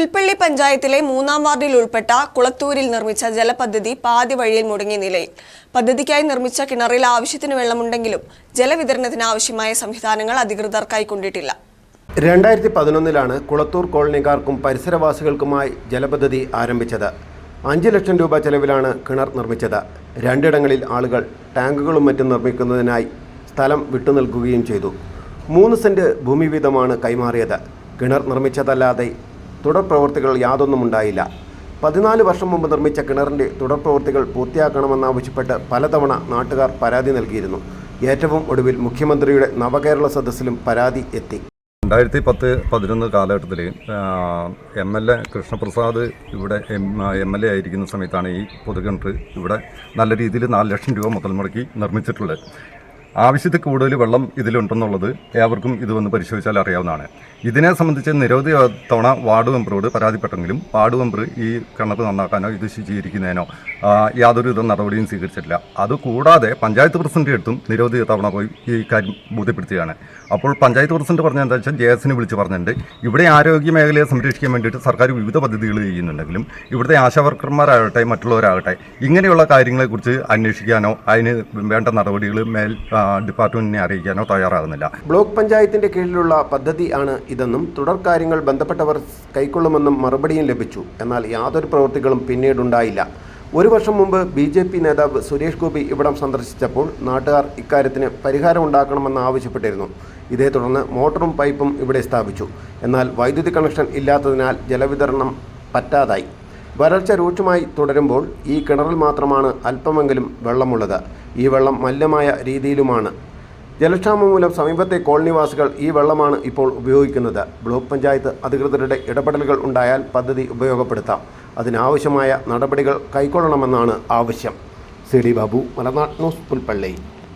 പുൽപ്പള്ളി പഞ്ചായത്തിലെ മൂന്നാം വാർഡിൽ ഉൾപ്പെട്ട കുളത്തൂരിൽ നിർമ്മിച്ച ജലപദ്ധതി പാതി വഴിയിൽ മുടങ്ങിയ നിലയിൽ. പദ്ധതിക്കായി നിർമ്മിച്ച കിണറിൽ ആവശ്യത്തിന് വെള്ളമുണ്ടെങ്കിലും ജലവിതരണത്തിന് ആവശ്യമായ സംവിധാനങ്ങൾ അധികൃതർ കൈക്കൊണ്ടിട്ടില്ല. രണ്ടായിരത്തി പതിനൊന്നിലാണ് കുളത്തൂർ കോളനിക്കാർക്കും പരിസരവാസികൾക്കുമായി ജലപദ്ധതി ആരംഭിച്ചത്. അഞ്ച് ലക്ഷം രൂപ ചെലവിലാണ് കിണർ നിർമ്മിച്ചത്. രണ്ടിടങ്ങളിൽ ആളുകൾ ടാങ്കുകളും മറ്റും നിർമ്മിക്കുന്നതിനായി സ്ഥലം വിട്ടുനൽകുകയും ചെയ്തു. മൂന്ന് സെന്റ് ഭൂമി വീതമാണ് കൈമാറിയത്. കിണർ നിർമ്മിച്ചതല്ലാതെ തുടർ പ്രവർത്തികൾ യാതൊന്നും ഉണ്ടായില്ല. പതിനാല് വർഷം മുമ്പ് നിർമ്മിച്ച കിണറിന്റെ തുടർ പ്രവൃത്തികൾ പൂർത്തിയാക്കണമെന്നാവശ്യപ്പെട്ട് പലതവണ നാട്ടുകാർ പരാതി നൽകിയിരുന്നു. ഏറ്റവും ഒടുവിൽ മുഖ്യമന്ത്രിയുടെ നവകേരള സദസ്സിലും പരാതി എത്തി. രണ്ടായിരത്തി പത്ത് പതിനൊന്ന് കാലഘട്ടത്തിൽ എം എൽ എ കൃഷ്ണപ്രസാദ് ഇവിടെ എം എം എൽ എ ആയിരിക്കുന്ന സമയത്താണ് ഈ പൊതുകിണർ ഇവിടെ നല്ല രീതിയിൽ നാല് ലക്ഷം രൂപ മുതൽ മുടക്കി നിർമ്മിച്ചിട്ടുള്ളത്. ആവശ്യത്തിൽ കൂടുതൽ വെള്ളം ഇതിലുണ്ടെന്നുള്ളത് ഏവർക്കും ഇത് വന്ന് പരിശോധിച്ചാൽ അറിയാവുന്നതാണ്. ഇതിനെ സംബന്ധിച്ച് നിരവധി തവണ വാർഡ് മെമ്പറോട് പരാതിപ്പെട്ടെങ്കിലും വാർഡ് മെമ്പർ ഈ കിണർ നന്നാക്കാനോ ഇത് ശുചീകരിക്കുന്നതിനോ യാതൊരു വിധ നടപടിയും സ്വീകരിച്ചിട്ടില്ല. അതുകൂടാതെ പഞ്ചായത്ത് പ്രസിഡന്റ് എടുത്തും നിരവധി തവണ പോയി ഈ കാര്യം ബോധ്യപ്പെടുത്തുകയാണ്. അപ്പോൾ പഞ്ചായത്ത് പ്രസിഡന്റ് പറഞ്ഞ എന്താ വെച്ചാൽ ജെ എസിനെ വിളിച്ച് പറഞ്ഞിട്ടുണ്ട്. ഇവിടെ ആരോഗ്യ മേഖലയെ സംരക്ഷിക്കാൻ വേണ്ടിയിട്ട് സർക്കാർ വിവിധ പദ്ധതികൾ ചെയ്യുന്നുണ്ടെങ്കിലും ഇവിടുത്തെ ആശാവർക്കർമാരാകട്ടെ മറ്റുള്ളവരാകട്ടെ ഇങ്ങനെയുള്ള കാര്യങ്ങളെക്കുറിച്ച് അന്വേഷിക്കാനോ അതിന് വേണ്ട നടപടികൾ മേൽ ഡിപ്പാർട്ട്മെന്റിനെ അറിയിക്കാനോ തയ്യാറാകുന്നില്ല. ബ്ലോക്ക് പഞ്ചായത്തിന്റെ കീഴിലുള്ള പദ്ധതി ആണ് ഇതെന്നും തുടർ കാര്യങ്ങൾ ബന്ധപ്പെട്ടവർ കൈക്കൊള്ളുമെന്നും മറുപടിയും ലഭിച്ചു. എന്നാൽ യാതൊരു പ്രവൃത്തികളും പിന്നീടുണ്ടായില്ല. ഒരു വർഷം മുമ്പ് ബി ജെ പി നേതാവ് സുരേഷ് ഗോപി ഇവിടം സന്ദർശിച്ചപ്പോൾ നാട്ടുകാർ ഇക്കാര്യത്തിന് പരിഹാരം ഉണ്ടാക്കണമെന്ന് ആവശ്യപ്പെട്ടിരുന്നു. ഇതേ തുടർന്ന് മോട്ടറും പൈപ്പും ഇവിടെ സ്ഥാപിച്ചു. എന്നാൽ വൈദ്യുതി കണക്ഷൻ ഇല്ലാത്തതിനാൽ ജലവിതരണം പറ്റാതായി. വരൾച്ച രൂക്ഷമായി തുടരുമ്പോൾ ഈ കിണറിൽ മാത്രമാണ് അല്പമെങ്കിലും വെള്ളമുള്ളത്. ഈ വെള്ളം മല്യമായ രീതിയിലുമാണ്. ജലക്ഷാമം മൂലം സമീപത്തെ കോളനിവാസികൾ ഈ വെള്ളമാണ് ഇപ്പോൾ ഉപയോഗിക്കുന്നത്. ബ്ലോക്ക് പഞ്ചായത്ത് അധികൃതരുടെ ഇടപെടലുകൾ ഉണ്ടായാൽ പദ്ധതി ഉപയോഗപ്പെടുത്താം. അതിനാവശ്യമായ നടപടികൾ കൈക്കൊള്ളണമെന്നാണ് ആവശ്യം. C D Babu Malanad news Pulpally.